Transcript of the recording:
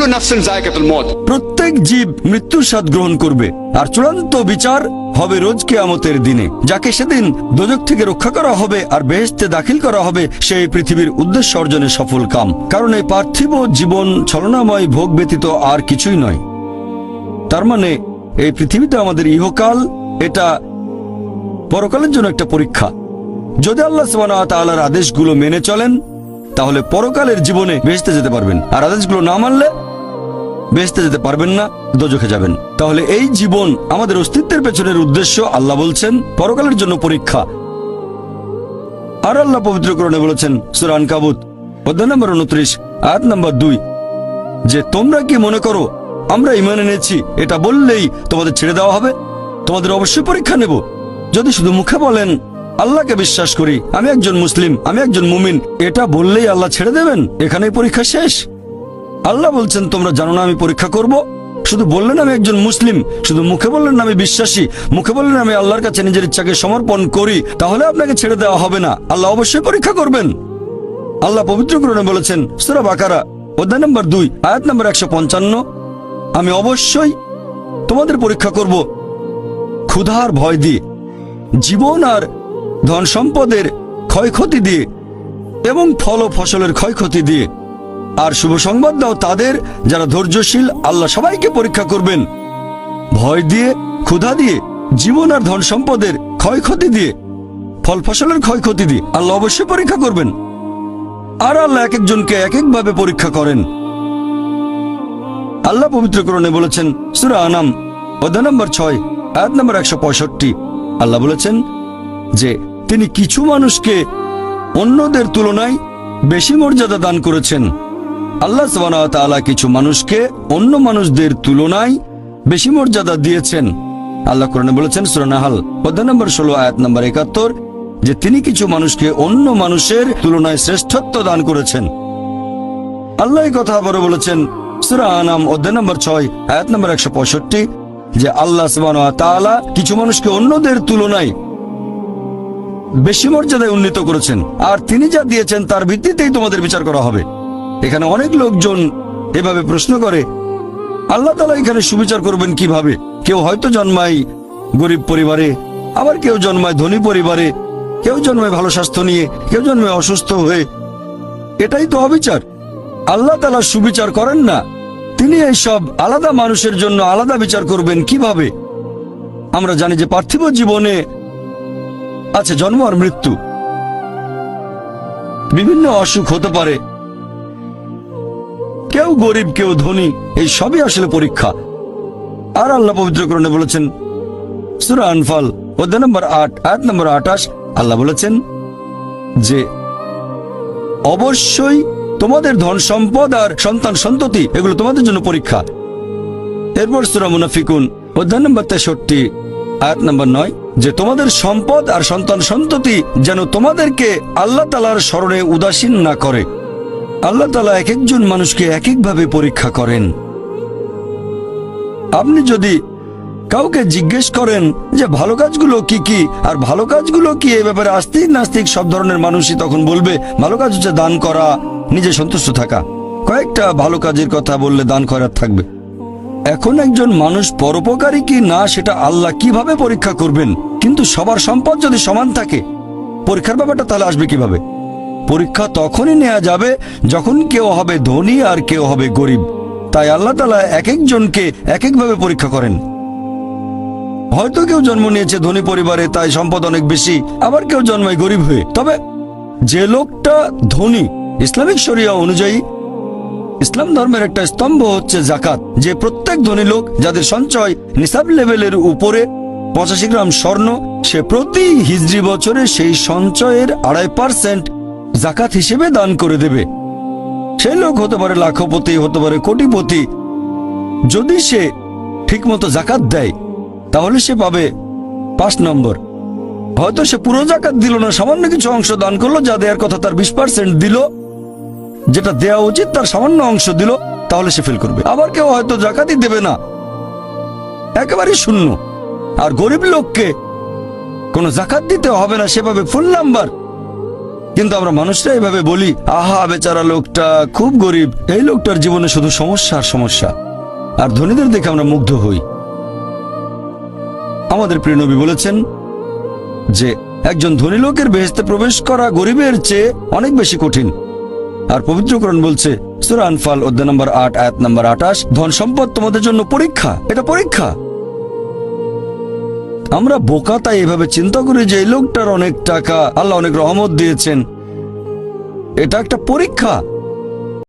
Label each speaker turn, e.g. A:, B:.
A: কুল্লু নাফসিন জায়কাতুল মত
B: প্রত্যেক জীব মৃত্যুর স্বাদ গ্রহণ করবে। আর চূড়ান্ত বিচার হবে রোজ কেয়ামতের দিনে। যাকে সেদিন দোজক থেকে রক্ষা করা হবে আর বেহেস্তে দাখিল করা হবে, সেই পৃথিবীর উদ্দেশ্য অর্জনে সফল কাম। কারণ এই পার্থিব জীবন ছলনাময় ভোগ ব্যতীত আর কিছুই নয়। তার মানে এই পৃথিবীতে আমাদের ইহকাল, এটা পরকালের জন্য একটা পরীক্ষা। যদি আল্লাহ ওয়া আদেশগুলো মেনে চলেন, তাহলে পরকালের জীবনে বেহেস্তে যেতে পারবেন। আর আদেশগুলো না মানলে বেহেস্তে যেতে পারবেন না, দোজখে যাবেন। তাহলে এই জীবন আমাদের অস্তিত্বের পেছনের উদ্দেশ্য, আল্লাহ বলছেন, পরকালের জন্য পরীক্ষা। আর আল্লাহ পবিত্রকরণে বলেছেন সুরান কাবুত অধ্যায় নম্বর উনত্রিশ, আয়াত নম্বর দুই, যে তোমরা কি মনে করো, আমরা ইমান এনেছি, এটা বললেই তোমাদের ছেড়ে দেওয়া হবে, তোমাদের অবশ্যই পরীক্ষা নেব। যদি শুধু মুখে বলেন, আল্লাহকে বিশ্বাস করি, আমি একজন মুসলিম, আমি একজন মুমিন, এটা বললেই আল্লাহ ছেড়ে দেবেন, এখানেই পরীক্ষা শেষ। আল্লাহ বলছেন, তোমরা জানো না আমি পরীক্ষা করব? শুধু বললেন, আমি একজন মুসলিম। শুধু মুখে বললেন আমি বিশ্বাসী। মুখে বললেন, আমি আল্লাহর কাছে নিজের ইচ্ছাকে সমর্পণ করি। তাহলে আপনাকে ছেড়ে দেওয়া হবে না। আল্লাহ অবশ্যই পরীক্ষা করবেন। আল্লাহ পবিত্র গ্রহণে বলেছেন, সুরা বাকারা, অধ্যায় নম্বর দুই, আয়াত নম্বর একশো পঞ্চান্ন, আমি অবশ্যই তোমাদের পরীক্ষা করব। ক্ষুধার ভয় দিয়ে, জীবন আর ধন সম্পদের ক্ষয়ক্ষতি দিয়ে এবং ফল ও ফসলের ক্ষয়ক্ষতি দিয়ে আর শুভ সংবাদ দাও তাদের যারা ধৈর্যশীল। আল্লাহ সবাইকে পরীক্ষা করবেন। ভয় দিয়ে, ক্ষুধা দিয়ে, জীবন আর ধন সম্পদের ক্ষয়ক্ষতি দিয়ে, ফল ফসলের ক্ষয়ক্ষতি দিয়ে আল্লাহ অবশ্যই পরীক্ষা করবেন। আর আল্লাহ এক একজনকে এক একভাবে পরীক্ষা করেন। আল্লাহ পবিত্রকরণে বলেছেন, সুরা আনাম অধ্যায় নম্বর ছয়, আয়াত নম্বর একশো পঁয়ষট্টি। আল্লাহ বলেছেন যে, তিনি কিছু মানুষকে অন্যদের তুলনায় বেশি মর্যাদা দান করেছেন। আল্লাহ তাআলা কিছু মানুষকে অন্য মানুষদের তুলনায় বেশি মর্যাদা দিয়েছেন। আল্লাহ কোরআনে বলেছেন সুরানাহাল অধ্যায় নম্বর ষোলো, আয়াত নম্বর একাত্তর, যে তিনি কিছু মানুষকে অন্য মানুষের তুলনায় শ্রেষ্ঠত্ব দান করেছেন। আল্লাহ কথা আবারও বলেছেন, সুরা অধ্যায় নম্বর ছয়, আয়াত নম্বর একশো পঁয়ষট্টি, যে আল্লাহ কিছু মানুষকে অন্যদের তুলনায় বেশি মর্যাদায় উন্নীত করেছেন। আর তিনি যা দিয়েছেন তার ভিত্তিতেই তোমাদের বিচার করা হবে। এখানে অনেক লোকজন এভাবে প্রশ্ন করে, আল্লাহ তালা এখানে সুবিচার করবেন কীভাবে? কেউ হয়তো জন্মায় গরিব পরিবারে, আবার কেউ জন্মায় ধনী পরিবারে, কেউ জন্মায় ভালো স্বাস্থ্য নিয়ে, কেউ জন্মায় অসুস্থ হয়ে। এটাই তো অবিচার। আল্লাহ তালা সুবিচার করেন না। তিনি এইসব আলাদা মানুষের জন্য আলাদা বিচার করবেন কীভাবে? আমরা জানি যে পার্থিব জীবনে আছে জন্ম আর মৃত্যু। বিভিন্ন অসুখ হতে পারে। কেউ গরিব, কেউ ধনী, এই সবই আসলে পরীক্ষা। আর আল্লাহ পবিত্রকরণে বলেছেন, সুরা আনফাল অধ্যায় নম্বর আট, আয়াত নম্বর আঠাশ, আল্লাহ বলেছেন যে, অবশ্যই তোমাদের ধন সম্পদ আর সন্তান সন্ততি, এগুলো তোমাদের জন্য পরীক্ষা। এরপর সুরা মুনাফিকুন অধ্যায় নম্বর তেষট্টি, আয়াত নম্বর নয়, যে তোমাদের সম্পদ আর সন্তান সন্ততি যেন তোমাদেরকে আল্লাহ তালার স্মরণে উদাসীন না করে। আল্লাহ তালা এক একজন মানুষকে এক একভাবে পরীক্ষা করেন। আপনি যদি কাউকে জিজ্ঞেস করেন যে ভালো কাজগুলো কি কি, আর ভালো কাজগুলো কি এ ব্যাপারে আস্তিক নাস্তিক সব ধরনের মানুষই তখন বলবে, ভালো কাজ হচ্ছে দান করা, নিজে সন্তুষ্ট থাকা। কয়েকটা ভালো কাজের কথা বললে দান করার থাকবে। এখন একজন মানুষ পরোপকারী কি না, সেটা আল্লাহ কীভাবে পরীক্ষা করবেন? কিন্তু সবার সম্পদ যদি সমান থাকে, পরীক্ষার ব্যাপারটা তাহলে আসবে কীভাবে? পরীক্ষা তখনই নেওয়া যাবে যখন কেউ হবে ধনী আর কেউ হবে গরিব। তাই আল্লাহ তালা এক একজনকে এক একভাবে পরীক্ষা করেন। হয়তো কেউ জন্ম নিয়েছে ধনী পরিবারে, তাই সম্পদ অনেক বেশি, আবার কেউ জন্মায় গরিব হয়ে। তবে যে লোকটা ধনী, ইসলামিক শরিয়া অনুযায়ী, ইসলাম ধর্মের একটা স্তম্ভ হচ্ছে জাকাত যে প্রত্যেক ধনী লোক যাদের সঞ্চয় নিসাব লেভেলের উপরে পঁচাশি গ্রাম স্বর্ণ, সে প্রতি হিজড়ি বছরে সেই সঞ্চয়ের আড়াই পার্সেন্ট জাকাত হিসেবে দান করে দেবে। সেই লোক হতে পারে লাখপতি, হতে পারে কোটিপতি। যদি সে ঠিকমতো জাকাত দেয়, তাহলে সে পাবে পাঁচ নম্বর। হয়তো সে পুরো জাকাত দিল না, সামান্য কিছু অংশ দান করল, যা দেওয়ার কথা তার বিশ পার্সেন্ট দিল। যেটা দেওয়া উচিত, তার সামান্য অংশ দিল, তাহলে সে ফেল করবে। আবার কেউ হয়তো জাকাতই দেবে না। একেবারে শূন্য। আর গরিব লোককে কোনো জাকাত দিতে হবে না সেভাবে ফুল নাম্বার। কিন্তু আমরা মানুষরা এভাবে বলি, আহা, বেচারা লোকটা খুব গরিব। এই লোকটার জীবনে শুধু সমস্যা আর সমস্যা। আর ধনীদের দেখে আমরা মুগ্ধ হই। আমাদের প্রিয় নবী বলেছেন যে, একজন ধনী লোকের বেহেস্তে প্রবেশ করা গরিবের চেয়ে অনেক বেশি কঠিন। আর পবিত্রকরণ বলছে, সুরা আনফাল অধ্যায় নম্বর আট, আয়াত নম্বর আটাশ ধন সম্পদ তোমাদের জন্য পরীক্ষা। এটা পরীক্ষা। আমরা বোকা, তাই এভাবে চিন্তা করি যে এই লোকটার অনেক টাকা, আল্লাহ অনেক রহমত দিয়েছেন। এটা একটা পরীক্ষা।